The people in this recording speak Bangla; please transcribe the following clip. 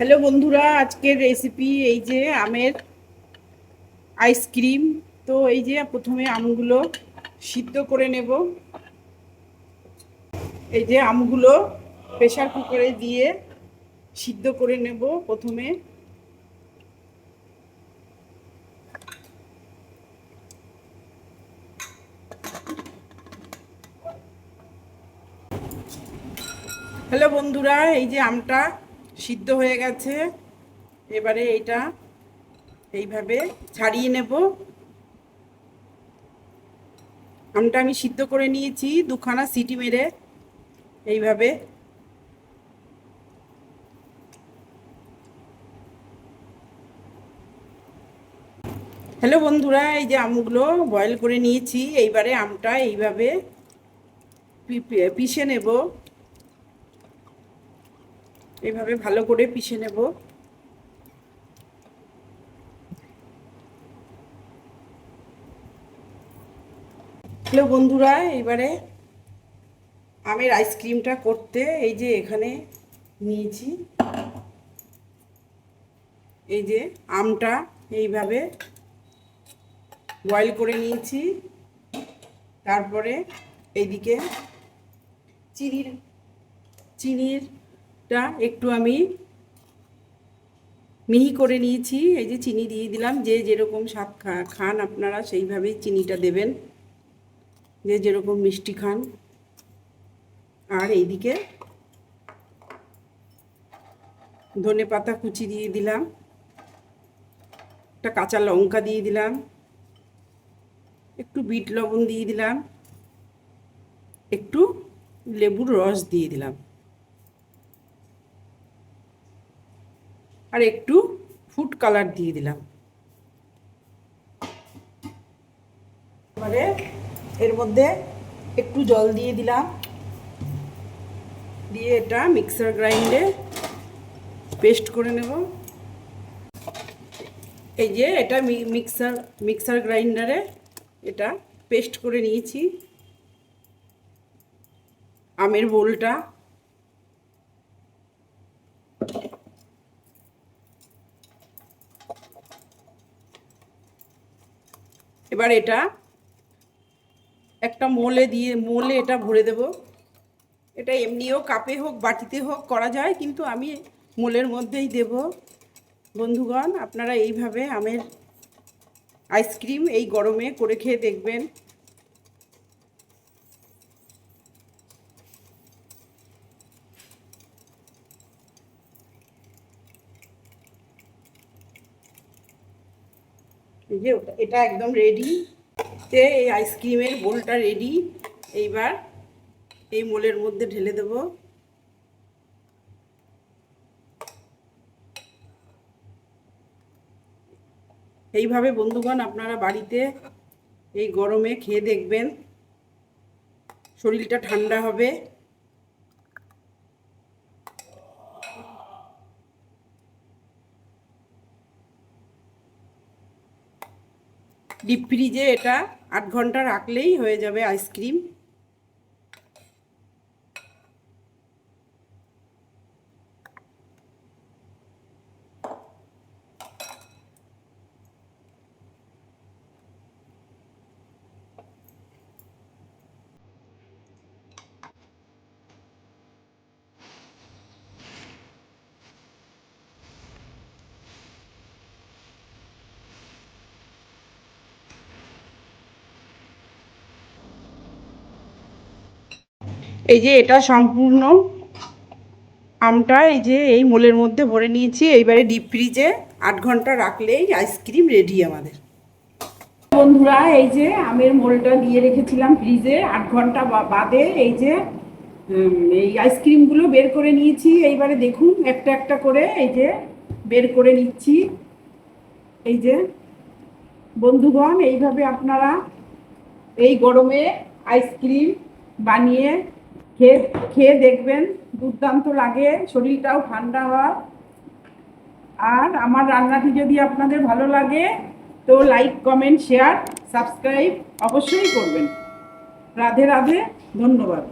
হ্যালো বন্ধুরা, আজকের রেসিপি এই যে আমের আইসক্রিম তো এই যে প্রথমে আমগুলো সিদ্ধ করে নেব। এই যে আমগুলো প্রেশার কুকারে দিয়ে সিদ্ধ করে নেব প্রথমে। হ্যালো বন্ধুরা, এই যে আমটা সিদ্ধ হয়ে গেছে। এবারে এটা এইভাবে ছাড়িয়ে নেব। আমটা আমি সিদ্ধ করে নিয়েছি, দুখানা সিটি মেরে এইভাবে। হ্যালো বন্ধুরা, এই যে আমগুলো বয়েল করে নিয়েছি, এইবারে আমটা এইভাবে পিষে নেব। এইভাবে ভালো করে পিষে নেব। হ্যালো বন্ধুরা, এবারে আমের আইসক্রিমটা করতে এই যে এখানে নিয়েছি। এই যে আমটা এইভাবে বয়েল করে নিয়েছি। তারপরে এইদিকে চিনির চিনিরটা একটু আমি মিহি করে নিয়েছি, এই যে চিনি দিয়ে দিলাম, যে যেরকম স্বাদ খান আপনারা সেইভাবেই চিনিটা দেবেন, যে যেরকম মিষ্টি খান। আর এইদিকে ধনে পাতা কুচি দিয়ে দিলাম, একটা কাঁচা লঙ্কা দিয়ে দিলাম, একটু বিট লবণ দিয়ে দিলাম, একটু লেবুর রস দিয়ে দিলাম। আর একটু ফুড কালার দিয়ে দিলাম। এবারে এর মধ্যে একটু জল দিয়ে দিলাম। দিয়ে এটা মিক্সার গ্রাইন্ডে পেস্ট করে নেব। এই যে এটা মিক্সার মিক্সার গ্রাইন্ডারে এটা পেস্ট করে নিয়েছি। আমের বোলটা এবার এটা একটা মোলে দিয়ে, মোলে এটা ভরে দেব। এটা এমনিও কাপে হোক, বাটিতে হোক, করা যায়, কিন্তু আমি মোলের মধ্যেই দেব। বন্ধুগণ, আপনারা এইভাবে আমের আইসক্রিম এই গরমে করে খেয়ে দেখবেন। এই যে এটা একদম রেডি তে এই আইসক্রিমের বোলটা রেডি এইবার এই মোলের মধ্যে ঢেলে দেব। এইভাবে বন্ধুগণ আপনারা বাড়িতে এই গরমে খেয়ে দেখবেন। শরীরটা ঠান্ডা হবে। ডিপ ফ্রিজে এটা আট ঘণ্টা রাখলেই হয়ে যাবে আইসক্রিম। এই যে এটা সম্পূর্ণ আমটা এই যে এই মোলের মধ্যে ভরে নিয়েছি, এইবারে ডিপ ফ্রিজে আট ঘণ্টা রাখলেই আইসক্রিম রেডি আমাদের। বন্ধুরা, এই যে আমের মোলটা দিয়ে রেখেছিলাম ফ্রিজে আট ঘণ্টা বাদে এই যে এই আইসক্রিমগুলো বের করে নিয়েছি। এইবারে দেখুন, একটা একটা করে এই যে বের করে নিচ্ছি। এই যে, বন্ধুগণ, এইভাবে আপনারা এই গরমে আইসক্রিম বানিয়ে খেয়ে খেয়ে দেখবেন, দুর্দান্ত লাগে, শরীরটাও ঠান্ডা হয়। আর আমার রান্নাটি যদি আপনাদের ভালো লাগে, তো লাইক কমেন্ট শেয়ার সাবস্ক্রাইব অবশ্যই করবেন। রাধে রাধে, ধন্যবাদ।